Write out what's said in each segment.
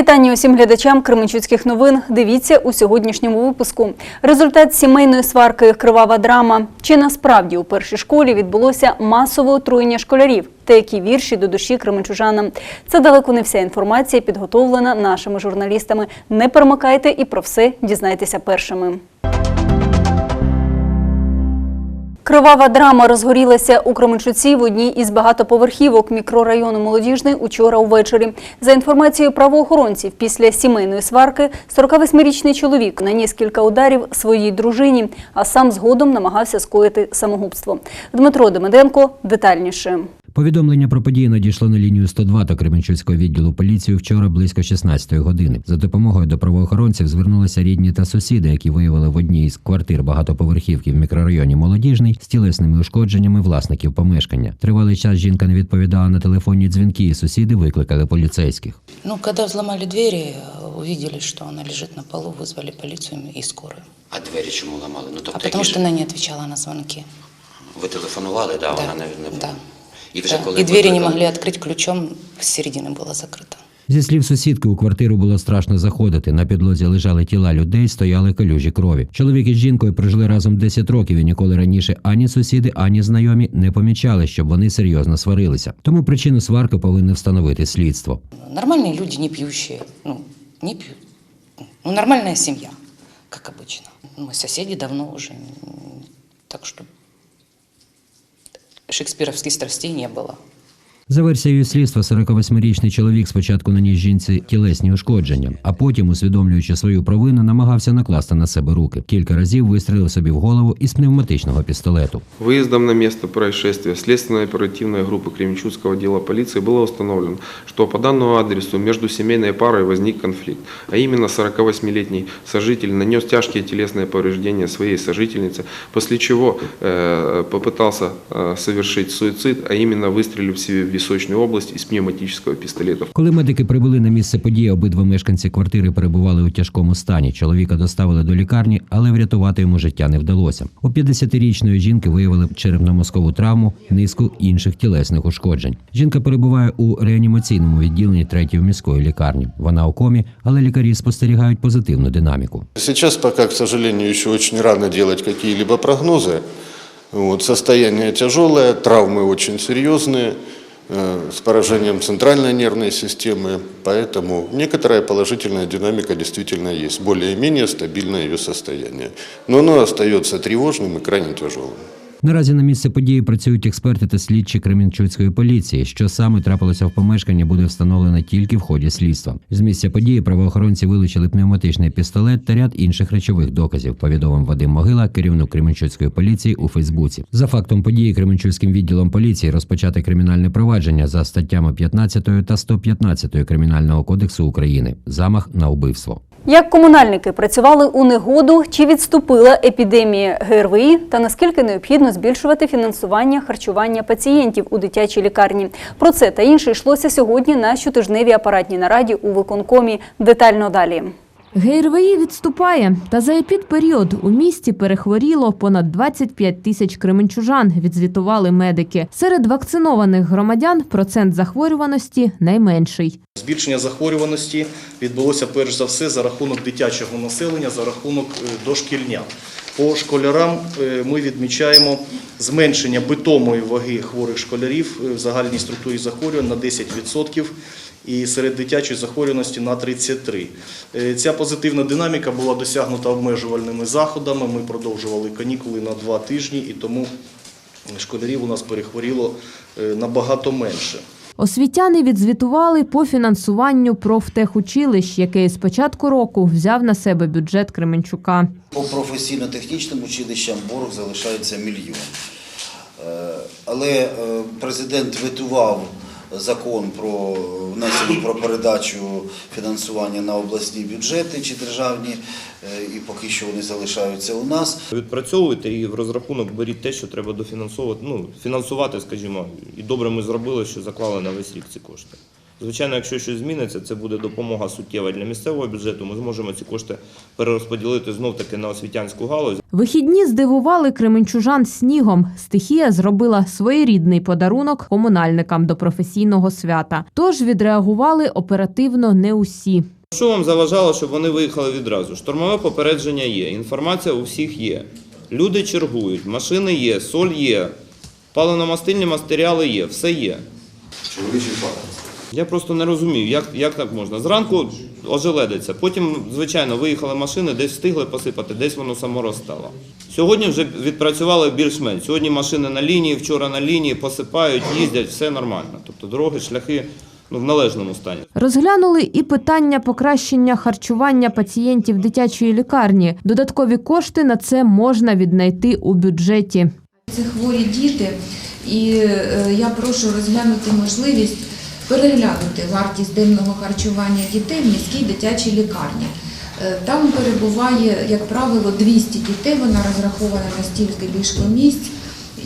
Вітання усім глядачам Кременчуцьких новин. Дивіться у сьогоднішньому випуску. Результат сімейної сварки Кривава драма. Чи насправді у першій школі відбулося масове отруєння школярів? Та які вірші до душі кременчужанам? Це далеко не вся інформація, підготовлена нашими журналістами. Не перемикайте і про все дізнайтеся першими. Кривава драма розгорілася у Кременчуці в одній із багатоповерхівок мікрорайону Молодіжний учора увечері. За інформацією правоохоронців, після сімейної сварки 48-річний чоловік наніс кілька ударів своїй дружині, а сам згодом намагався скоїти самогубство. Дмитро Демеденко детальніше. Повідомлення про події надійшло на лінію 102 та Кременчуцького відділу поліції вчора близько 16 години. За допомогою до правоохоронців звернулися рідні та сусіди, які виявили в одній із квартир багатоповерхівки в мікрорайоні Молодіжний з тілесними ушкодженнями власників помешкання. Тривалий час жінка не відповідала на телефонні дзвінки, і сусіди викликали поліцейських. Ну, когда взломали двери, э, увидели, что она лежит на полу, вызвали полицию и скорую. А двері чому ламали? Ну, тобто, А потому які что ж- не отвечала на звонки. ви телефонували, да, Да, вона не, не... да. І вже Да. коли И двери не викликали- могли открыть ключом, с середины было закрыто. Зі слів сусідки, у квартиру було страшно заходити. На підлозі лежали тіла людей, стояли калюжі крові. Чоловік із жінкою прожили разом 10 років і ніколи раніше ані сусіди, ані знайомі не помічали, щоб вони серйозно сварилися. Тому причину сварки повинне встановити слідство. Нормальные люди, не пьющие, ну, не пьют. Ну, нормальная семья, как обычно. Мы соседи давно уже, м, так что шекспировских страстей не было. За версією слідства, 48-річний чоловік спочатку наніс жінці тілесні ушкодження, а потім, усвідомлюючи свою провину, намагався накласти на себе руки. Кілька разів вистрілив собі в голову із пневматичного пістолету. Выездом на место происшествия следственной оперативной группы Кременчугского отдела полиции было установлено, что по данному адресу между семейной парой возник конфликт, а именно 48-летний сожитель нанес тяжкие телесные повреждения своей сожительнице, после чего э, попытался э, совершить суицид, а именно выстрелив себе в височную область из пневматического пистолета. Коли медики прибули на місце події, обидва мешканці квартири перебували у тяжкому стані. Чоловіка доставили до лікарні, але врятувати йому життя не вдалося. У 50-річної жінки виявили черепно-мозкову травму, низку інших тілесних ушкоджень. Жінка перебуває у реанімаційному відділенні третьої міської лікарні. Вона у комі, але лікарі спостерігають позитивну динаміку. Сейчас пока, к сожалению, еще очень рано делать какие-либо прогнозы. Вот, состояние тяжелое, травмы очень серьезные, э, с поражением центральной нервной системы, поэтому некоторая положительная динамика действительно есть, более-менее стабильное ее состояние. Но оно остается тревожным и крайне тяжелым. Наразі на місце події працюють експерти та слідчі Кременчуцької поліції. Що саме трапилося в помешканні, буде встановлено тільки в ході слідства. З місця події правоохоронці вилучили пневматичний пістолет та ряд інших речових доказів. Повідомив Вадим Могила, керівник Кременчуцької поліції у Фейсбуці. За фактом події Кременчуцьким відділом поліції розпочати кримінальне провадження за статтями 15 та 115 Кримінального кодексу України. Замах на вбивство. Як комунальники працювали у негоду, чи відступила епідемія ГРВІ, та наскільки необхідно збільшувати фінансування харчування пацієнтів у дитячій лікарні? Про це та інше йшлося сьогодні на щотижневій апаратній нараді у виконкомі. Детально далі. ГРВІ відступає, та за епідперіод у місті перехворіло понад 25 тисяч кременчужан, відзвітували медики. Серед вакцинованих громадян процент захворюваності найменший. Збільшення захворюваності відбулося перш за все за рахунок дитячого населення, за рахунок е, дошкільня. По школярам е, ми відмічаємо зменшення питомої ваги хворих школярів е, в загальній структурі захворювань на 10% і серед дитячої захворюваності на 33%. Е, Ця позитивна динаміка була досягнута обмежувальними заходами. Ми продовжували канікули на два тижні і тому школярів у нас перехворіло набагато менше. Освітяни відзвітували по фінансуванню профтехучилищ, яке з початку року взяв на себе бюджет Кременчука. По професійно-технічним училищам борг залишається мільйон. Е, Але е, президент ветував закон про внесення про передачу фінансування на обласні бюджети чи державні, е, і поки що вони залишаються у нас. Відпрацьовуйте і в розрахунок беріть те, що треба дофінансовувати, ну, фінансувати, скажімо. І добре ми зробили, що заклали на весь рік ці кошти. Звичайно, якщо щось зміниться, це буде допомога суттєва для місцевого бюджету. Ми зможемо ці кошти перерозподілити знов таки на освітянську галузь. Вихідні здивували кременчужан снігом. Стихія зробила своєрідний подарунок комунальникам до професійного свята. Тож відреагували оперативно не усі. Що вам заважало, щоб вони виїхали відразу? Штормове попередження є, інформація у всіх є. Люди чергують, машини є, соль є, паливно-мастильні матеріали є, все є. Я просто не розумію, як, як так можна. Зранку ожеледиться, потім, звичайно, виїхали машини, десь встигли посипати, десь воно само розстало. Сьогодні вже відпрацювали більш-менш. Сьогодні машини на лінії, вчора на лінії, посипають, їздять, все нормально. Тобто дороги, шляхи ну, в належному стані. Розглянули і питання покращення харчування пацієнтів дитячої лікарні. Додаткові кошти на це можна віднайти у бюджеті. Це хворі діти, і е, я прошу розглянути можливість переглянути вартість денного харчування дітей в міській дитячій лікарні. Е, Там перебуває, як правило, 200 дітей, вона розрахована на стільки ліжкомісць,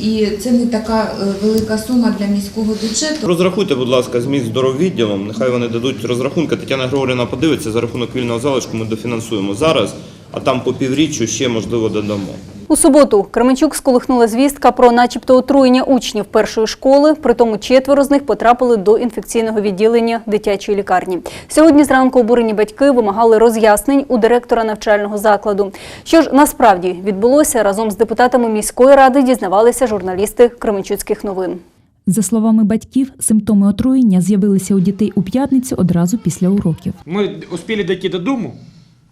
і це не така е, велика сума для міського бюджету. Розрахуйте, будь ласка, з міст здороввідділом. Нехай вони дадуть розрахунки. Тетяна Григорівна подивиться за рахунок вільного залишку. Ми дофінансуємо зараз, а там по півріччю ще можливо додамо. У суботу Кременчук сколихнула звістка про начебто отруєння учнів першої школи, притому четверо з них потрапили до інфекційного відділення дитячої лікарні. Сьогодні зранку обурені батьки вимагали роз'яснень у директора навчального закладу. Що ж насправді відбулося разом з депутатами міської ради, дізнавалися журналісти Кременчуцьких новин. За словами батьків, симптоми отруєння з'явилися у дітей у п'ятницю одразу після уроків. Мы успели дойти до дому,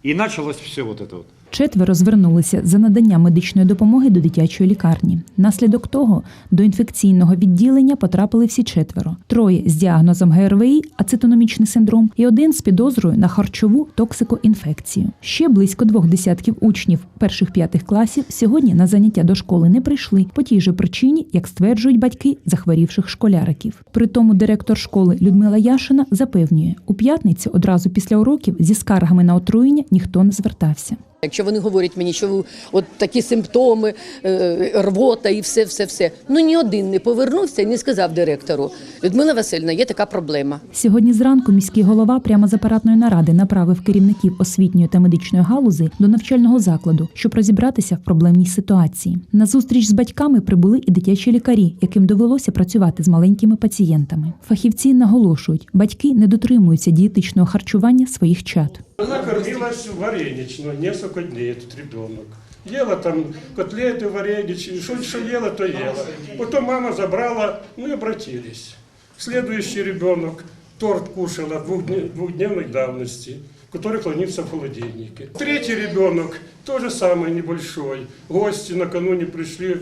и началось все вот это вот. Четверо звернулися за надання медичної допомоги до дитячої лікарні. Наслідок того до інфекційного відділення потрапили всі четверо: троє з діагнозом ГРВІ, ацетономічний синдром, і один з підозрою на харчову токсикоінфекцію. Ще близько двох десятків учнів перших п'ятих класів сьогодні на заняття до школи не прийшли по тій же причині, як стверджують батьки захворівших школяриків. Притому директор школи Людмила Яшина запевнює, у п'ятницю одразу після уроків зі скаргами на отруєння ніхто не звертався. Якщо вони говорять мені, що от такі симптоми, е, рвота і все, все, все. Ну ні один не повернувся і не сказав директору. Людмила Васильівна, є така проблема. Сьогодні зранку міський голова прямо з апаратної наради направив керівників освітньої та медичної галузи до навчального закладу, щоб розібратися в проблемній ситуації. На зустріч з батьками прибули і дитячі лікарі, яким довелося працювати з маленькими пацієнтами. Фахівці наголошують, батьки не дотримуються дієтичного харчування своїх чад. Она кормилась вареничную несколько дней, этот ребенок. Ела там котлеты вареничные, что, что ела, то ела. Потом мама забрала, ну и обратились. Следующий ребенок торт кушала двухдне- двухдневной давности, который хранится в холодильнике. Третий ребенок, тоже самый небольшой. Гости накануне пришли,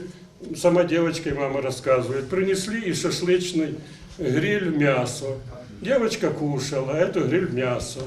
сама девочка и мама рассказывает, принесли из шашлычный гриль мясо. Девочка кушала, это гриль мясо.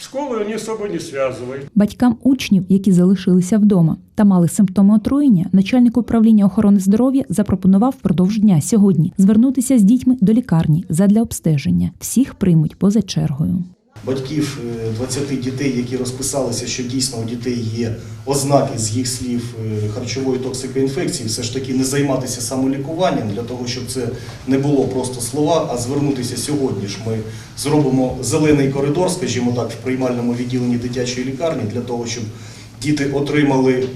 Школы они особо не связывают. Батькам учнів, які залишилися вдома та мали симптоми отруєння, начальник управління охорони здоров'я запропонував впродовж дня сьогодні звернутися з дітьми до лікарні задля обстеження. Всіх приймуть поза чергою. Батьків е, 20 дітей, які розписалися, що дійсно у дітей є ознаки з їх слів е, харчової токсикоінфекції, все ж таки не займатися самолікуванням для того, щоб це не було просто слова, а звернутися сьогодні ж. Ми зробимо зелений коридор, скажімо так, в приймальному відділенні дитячої лікарні для того, щоб діти отримали е,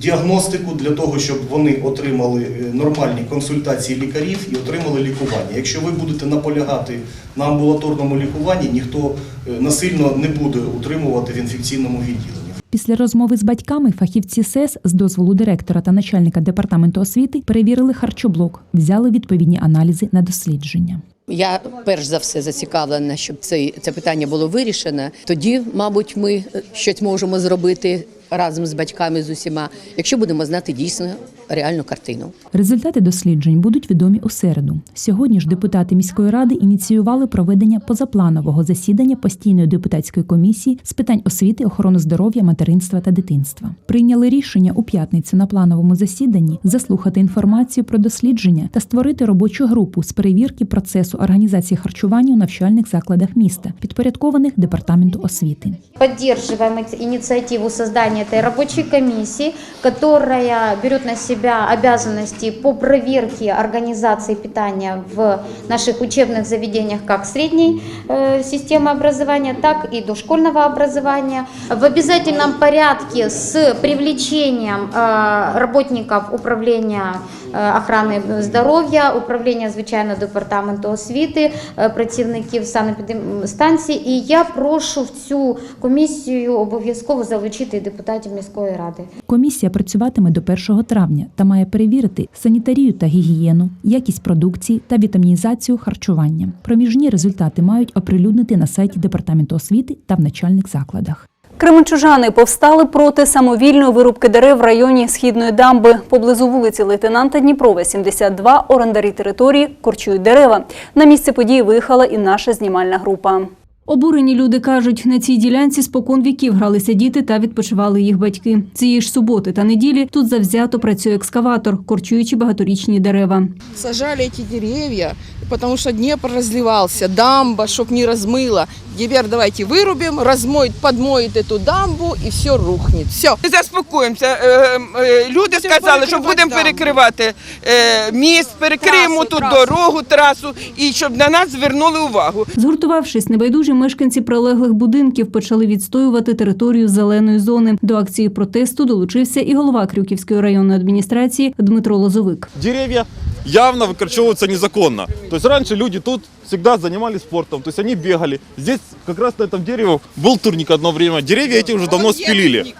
діагностику, для того, щоб вони отримали е, нормальні консультації лікарів і отримали лікування. Якщо ви будете наполягати на амбулаторному лікуванні, ніхто е, насильно не буде утримувати в інфекційному відділенні. Після розмови з батьками фахівці СЕС з дозволу директора та начальника департаменту освіти перевірили харчоблок, взяли відповідні аналізи на дослідження. Я перш за все зацікавлена, щоб це, це питання було вирішено. Тоді, мабуть, ми е, щось можемо зробити разом з батьками з усіма, якщо будемо знати дійсно реальну картину. Результати досліджень будуть відомі у середу. Сьогодні ж депутати міської ради ініціювали проведення позапланового засідання постійної депутатської комісії з питань освіти, охорони здоров'я, материнства та дитинства. Прийняли рішення у п'ятницю на плановому засіданні заслухати інформацію про дослідження та створити робочу групу з перевірки процесу організації харчування у навчальних закладах міста, підпорядкованих департаменту освіти. Эти- инициативу создания этой рабочей комиссии, которая берет на себя себя обязанности по проверке организации питания в наших учебных заведениях как средней э, системы образования, так и дошкольного образования. В обязательном порядке с привлечением э, работников управления е, охорони здоров'я, управління звичайно департаменту освіти, е, працівників санепідемстанції. І я прошу в цю комісію обов'язково залучити і депутатів міської ради. Комісія працюватиме до 1 травня та має перевірити санітарію та гігієну, якість продукції та вітамінізацію харчування. Проміжні результати мають оприлюднити на сайті департаменту освіти та в начальних закладах. Кременчужани повстали проти самовільної вирубки дерев в районі східної дамби. Поблизу вулиці лейтенанта Дніпрова, 72, орендарі території корчують дерева. На місце події виїхала і наша знімальна група. Обурені люди кажуть, на цій ділянці спокон віків гралися діти та відпочивали їх батьки. Цієї ж суботи та неділі тут завзято працює екскаватор, корчуючи багаторічні дерева. Сажали ці деревья, потому что Днепр разливался, дамба, чтоб не размыло. Теперь давайте вырубим, размоет, подмоет эту дамбу и все рухнет. Все. Заспокоїмося. Е, е, Люди сказали, що будемо перекривати е, міст, перекриємо тут дорогу, трасу, і щоб на нас звернули увагу. Згуртувавшись, небайдужі мешканці прилеглих будинків почали відстоювати територію зеленої зони. До акції протесту долучився і голова Крюківської районної адміністрації Дмитро Лозовик. деревья явно выкорчевываются незаконно. То есть раньше люди тут всегда занимались спортом, то есть они бегали. Здесь как раз на этом дереве был турник одно время. Деревья эти уже давно спилили.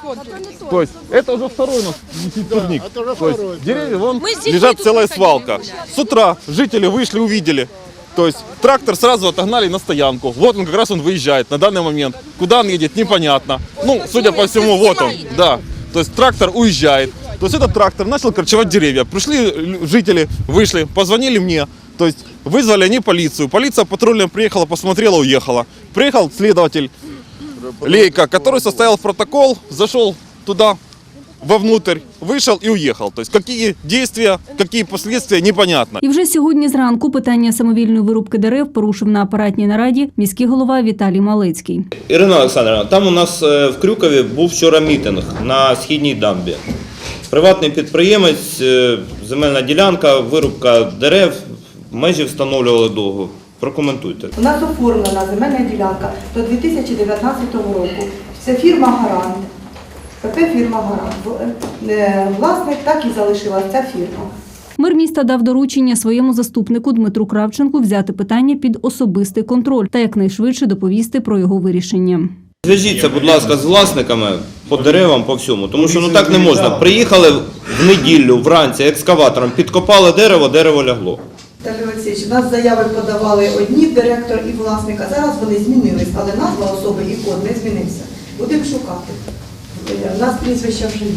То есть это уже второй у нас висит турник. То есть деревья, вон лежат целая свалка. С утра жители вышли, увидели. То есть трактор сразу отогнали на стоянку. Вот он как раз он выезжает на данный момент. Куда он едет, непонятно. Ну, судя по всему, вот он, да. То есть трактор уезжает. То есть этот трактор начал корчевать деревья. Пришли лю- жители, вышли, позвонили мне. То есть вызвали они полицию. Полиция патрульная приехала, посмотрела, уехала. Приехал следователь Лейка, который составил протокол, зашел туда, вовнутрь, вышел и уехал. То есть какие действия, какие последствия, непонятно. І вже сьогодні зранку питання самовільної вирубки дерев порушив на апаратній нараді міський голова Віталій Малецький. Ірина Олександровна, там у нас е, в Крюкові був вчора мітинг на східній дамбі. Приватний підприємець, е, земельна ділянка, вирубка дерев, межі встановлювали довго. Прокоментуйте. У нас оформлена земельна ділянка до 2019 року. Це фірма Гарант. ПП фірма Гарант. Е, Власник так і залишилась ця фірма. Мер міста дав доручення своєму заступнику Дмитру Кравченку взяти питання під особистий контроль та якнайшвидше доповісти про його вирішення. Зв'яжіться, будь ласка, з власниками по деревам, по всьому. Тому що ну так не можна. Приїхали в неділю вранці екскаватором, підкопали дерево, дерево лягло. Віталій Олексійович, нас заяви подавали одні директор і власник, а зараз вони змінились, але назва особи і код не змінився. Будемо шукати. Е, У нас прізвища вже є.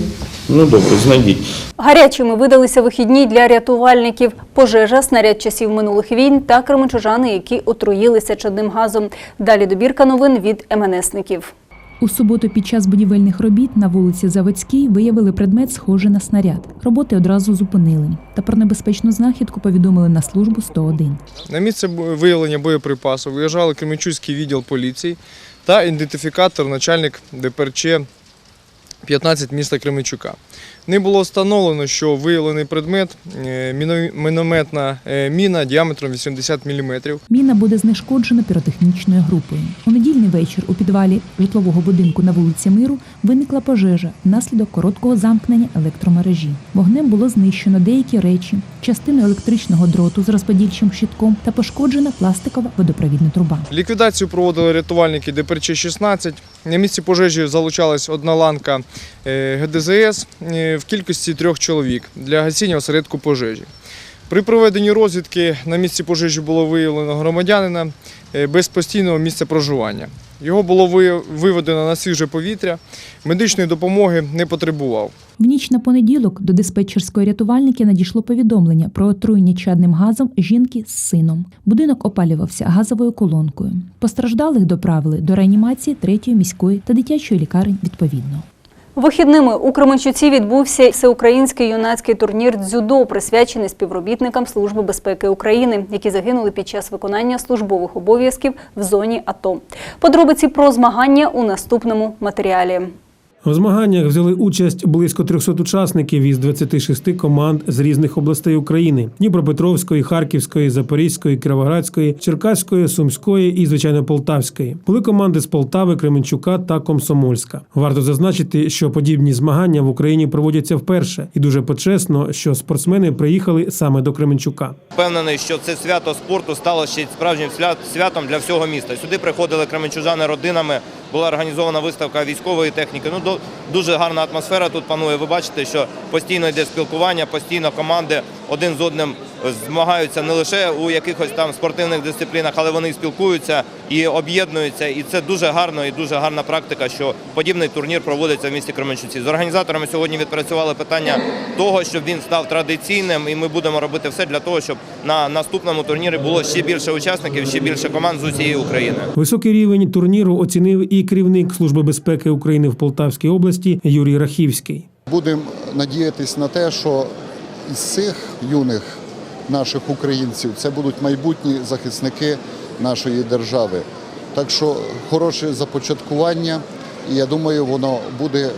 Ну добре, знайдіть. Гарячими видалися вихідні для рятувальників. Пожежа, снаряд часів минулих війн та кременчужани, які отруїлися чадним газом. Далі добірка новин від МНСників. У суботу під час будівельних робіт на вулиці Заводській виявили предмет, схожий на снаряд. Роботи одразу зупинили. Та про небезпечну знахідку повідомили на службу 101. На місце бо- виявлення боєприпасу виїжджали Кременчуцький відділ поліції та ідентифікатор начальник ДПРЧ 15 міста Кременчука. Ним було встановлено, що виявлений предмет е, мінометна е, міна діаметром 80 мм. Міна буде знешкоджена піротехнічною групою. У недільний вечір у підвалі житлового будинку на вулиці Миру виникла пожежа внаслідок короткого замкнення електромережі. Вогнем було знищено деякі речі, частину електричного дроту з розподільчим щитком та пошкоджена пластикова водопровідна труба. Ліквідацію проводили рятувальники ДПРЧ 16. На місці пожежі залучалась одна ланка ГДЗС е, в кількості трьох чоловік для гасіння осередку пожежі. При проведенні розвідки на місці пожежі було виявлено громадянина е, без постійного місця проживання. Його було виведено на свіже повітря, медичної допомоги не потребував. В ніч на понеділок до диспетчерської рятувальники надійшло повідомлення про отруєння чадним газом жінки з сином. Будинок опалювався газовою колонкою. Постраждалих доправили до реанімації третьої міської та дитячої лікарень відповідно. Вихідними у Кременчуці відбувся всеукраїнський юнацький турнір дзюдо, присвячений співробітникам Служби безпеки України, які загинули під час виконання службових обов'язків в зоні АТО. Подробиці про змагання у наступному матеріалі. В змаганнях взяли участь близько 300 учасників із 26 команд з різних областей України: Дніпропетровської, Харківської, Запорізької, Кіровоградської, Черкаської, Сумської і, звичайно, Полтавської. Були команди з Полтави, Кременчука та Комсомольська. Варто зазначити, що подібні змагання в Україні проводяться вперше, і дуже почесно, що спортсмени приїхали саме до Кременчука. Впевнений, що це свято спорту стало ще справжнім свят- святом для всього міста. Сюди приходили кременчужани родинами. Була організована виставка військової техніки. Ну дуже гарна атмосфера тут панує. Ви бачите, що постійно йде спілкування, постійно команди один з одним змагаються не лише у якихось там спортивних дисциплінах, але вони спілкуються і об'єднуються. І це дуже гарно і дуже гарна практика, що подібний турнір проводиться в місті Кременчуці. З організаторами сьогодні відпрацювали питання того, щоб він став традиційним, і ми будемо робити все для того, щоб на наступному турнірі було ще більше учасників, ще більше команд з усієї України. Високий рівень турніру оцінив і керівник Служби безпеки України в Полтавській області Юрій Рахівський. Будемо надіятись на те, що із цих юних наших українців це будуть майбутні захисники нашої держави. Так що хороше започаткування, і я думаю, воно буде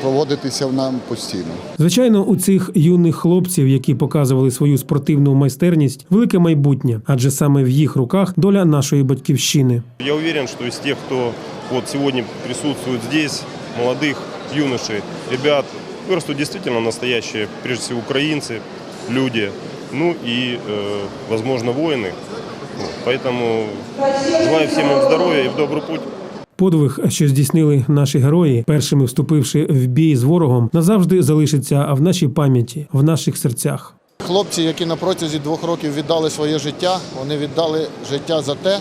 проводитися в нам постійно. Звичайно, у цих юних хлопців, які показували свою спортивну майстерність, велике майбутнє, адже саме в їх руках доля нашої батьківщини. Я уверен, что из тех, кто вот сегодня присутствует здесь, молодых юношей, ребят, вырастут действительно настоящие, прежде всего, украинцы, люди, ну и, э, возможно, воины. Вот, Поэтому желаю всем им здоровья и в добрый путь. Подвиг, що здійснили наші герої, першими вступивши в бій з ворогом, назавжди залишиться в нашій пам'яті, в наших серцях. Хлопці, які на протязі двох років віддали своє життя, вони віддали життя за те,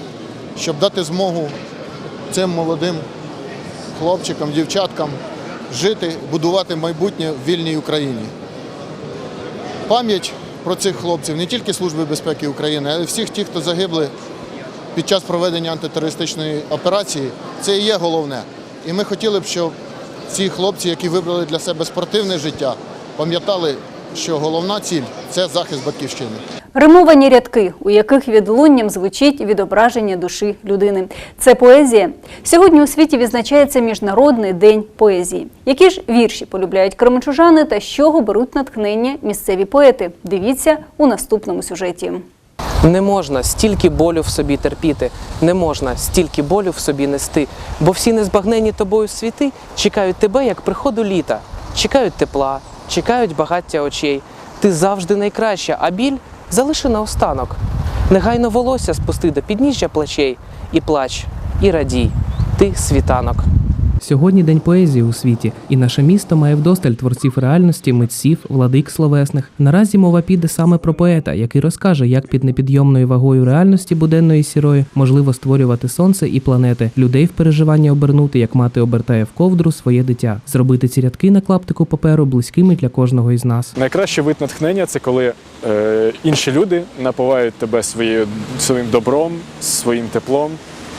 щоб дати змогу цим молодим хлопчикам, дівчаткам жити, будувати майбутнє в вільній Україні. Пам'ять про цих хлопців не тільки Служби безпеки України, але й всіх тих, хто загибли під час проведення антитерористичної операції, це і є головне. І ми хотіли б, щоб ці хлопці, які вибрали для себе спортивне життя, пам'ятали, що головна ціль це захист батьківщини. Римовані рядки, у яких відлунням звучить відображення душі людини. Це поезія. Сьогодні у світі відзначається Міжнародний день поезії. Які ж вірші полюбляють кременчужани та з чого беруть натхнення місцеві поети? Дивіться у наступному сюжеті. Не можна стільки болю в собі терпіти, не можна стільки болю в собі нести, бо всі незбагнені тобою світи чекають тебе, як приходу літа, чекають тепла, чекають багаття очей. Ти завжди найкраща, а біль залиши наостанок. Негайно волосся спусти до підніжжя плечей, і плач, і радій, ти світанок. Сьогодні день поезії у світі, і наше місто має вдосталь творців реальності, митців, владик словесних. Наразі мова піде саме про поета, який розкаже, як під непідйомною вагою реальності буденної сірої можливо створювати сонце і планети, людей в переживання обернути, як мати обертає в ковдру своє дитя, зробити ці рядки на клаптику паперу близькими для кожного із нас. Найкращий вид натхнення це коли е, інші люди напувають тебе своєю, своїм добром, своїм теплом.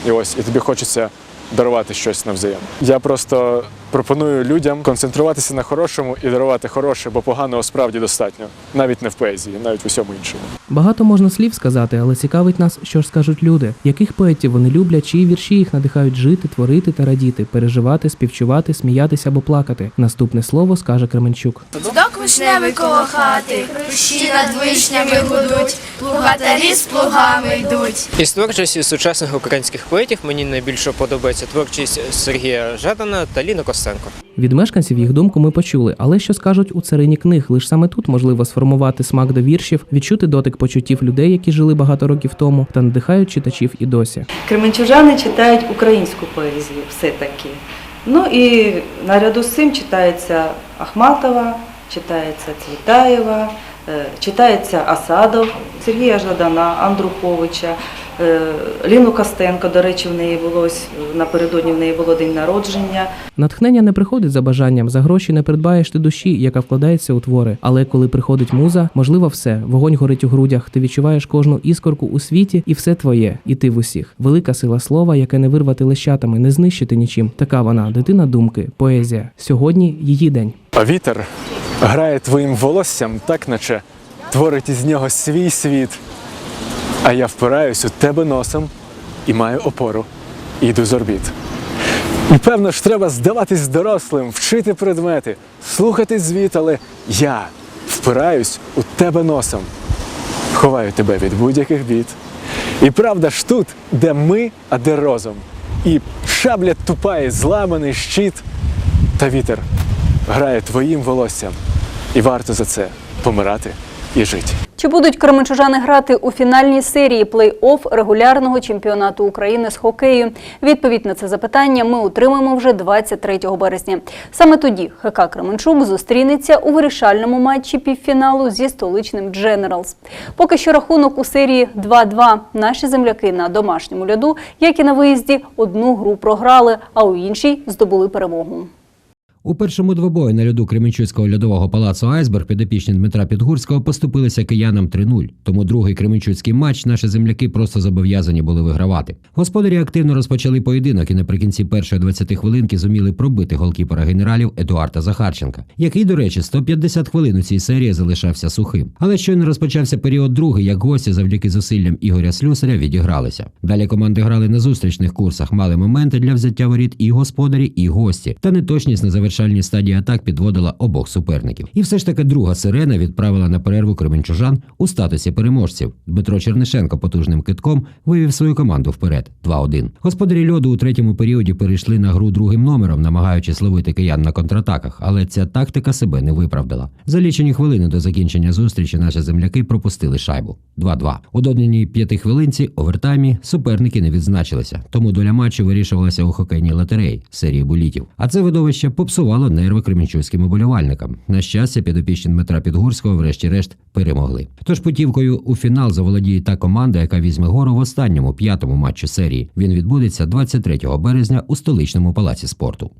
І ось і тобі хочеться дарувати щось навзаєм. Я просто пропоную людям концентруватися на хорошому і дарувати хороше, бо поганого справді достатньо, навіть не в поезії, навіть в усьому іншому. Багато можна слів сказати, але цікавить нас, що ж скажуть люди, яких поетів вони люблять, чиї вірші їх надихають жити, творити та радіти, переживати, співчувати, сміятися або плакати. Наступне слово скаже Кременчук. Садок вишневий коло хати, хрущі над вишнями гудуть, плугатарі з плугами йдуть. Із творчості сучасних українських поетів мені найбільше подобається творчість Сергія Жадана та Ліни Костенко. Від мешканців їх думку ми почули, але що скажуть у царині книг? Лише саме тут можливо сформувати смак до віршів, відчути дотик почуттів людей, які жили багато років тому, та надихають читачів і досі. Кременчужани читають українську поезію все-таки. Ну і наряду з цим читається Ахматова, читається Цвітаєва, е, читається Асадов, Сергія Жадана, Андруховича, Ліну Костенко, до речі, в неї було ось напередодні в неї було день народження. Натхнення не приходить за бажанням, за гроші не придбаєш ти душі, яка вкладається у твори. Але коли приходить муза, можливо все. Вогонь горить у грудях, ти відчуваєш кожну іскорку у світі, і все твоє, і ти в усіх. Велика сила слова, яке не вирвати лещатами, не знищити нічим. Така вона, дитина думки, поезія. Сьогодні її день. А вітер грає твоїм волоссям, так наче творить із нього свій світ. А я впираюсь у тебе носом і маю опору. І йду з орбіт. І певно ж треба здаватись дорослим, вчити предмети, слухати звіт, але я впираюсь у тебе носом, ховаю тебе від будь-яких бід. І правда ж тут, де ми, а де розум. І шабля тупає, зламаний щит, та вітер грає твоїм волоссям. І варто за це помирати і жити. Чи будуть кременчужани грати у фінальній серії плей-офф регулярного чемпіонату України з хокею? Відповідь на це запитання ми отримаємо вже 23 березня. Саме тоді ХК Кременчук зустрінеться у вирішальному матчі півфіналу зі столичним Дженералс. Поки що рахунок у серії 2-2. Наші земляки на домашньому льоду, як і на виїзді, одну гру програли, а у іншій здобули перемогу. У першому двобої на льоду Кременчуцького льодового палацу Айсберг підопічні Дмитра Підгурського поступилися киянам 3-0. Тому другий кременчуцький матч наші земляки просто зобов'язані були вигравати. Господарі активно розпочали поєдинок і наприкінці першої 20 хвилинки зуміли пробити голкіпера генералів Едуарда Захарченка, який, до речі, 150 хвилин у цій серії залишався сухим. Але щойно розпочався період другий, як гості завдяки зусиллям Ігоря Слюсаря відігралися. Далі команди грали на зустрічних курсах, мали моменти для взяття воріт і господарі, і гості. Та неточність на завершальній стадії атак підводила обох суперників. І все ж таки друга сирена відправила на перерву кременчужан у статусі переможців. Дмитро Чернишенко потужним китком вивів свою команду вперед 2-1. Господарі льоду у третьому періоді перейшли на гру другим номером, намагаючись ловити киян на контратаках, але ця тактика себе не виправдала. За лічені хвилини до закінчення зустрічі наші земляки пропустили шайбу 2-2. У доданій п'яти хвилинці овертаймі суперники не відзначилися, тому доля матчу вирішувалася у хокейній лотереї серії булітів. А це видовище попсувало нерви кремінчуським оболівальникам. На щастя, підопічні Дмитра Підгурського, врешті-решт, перемогли. Тож путівкою у фінал заволодіє та команда, яка візьме гору в останньому п'ятому матчі серії. Він відбудеться 23 березня у столичному палаці спорту.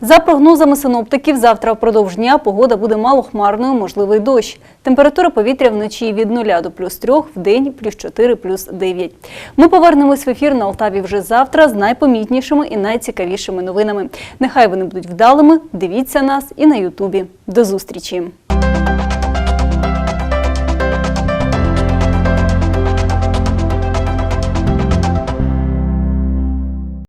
За прогнозами синоптиків, завтра впродовж дня погода буде малохмарною, можливий дощ. Температура повітря вночі від 0 до плюс 3, в день плюс 4, плюс 9. Ми повернемось в ефір на Алтаві вже завтра з найпомітнішими і найцікавішими новинами. Нехай вони будуть вдалими. Дивіться нас і на Ютубі. До зустрічі!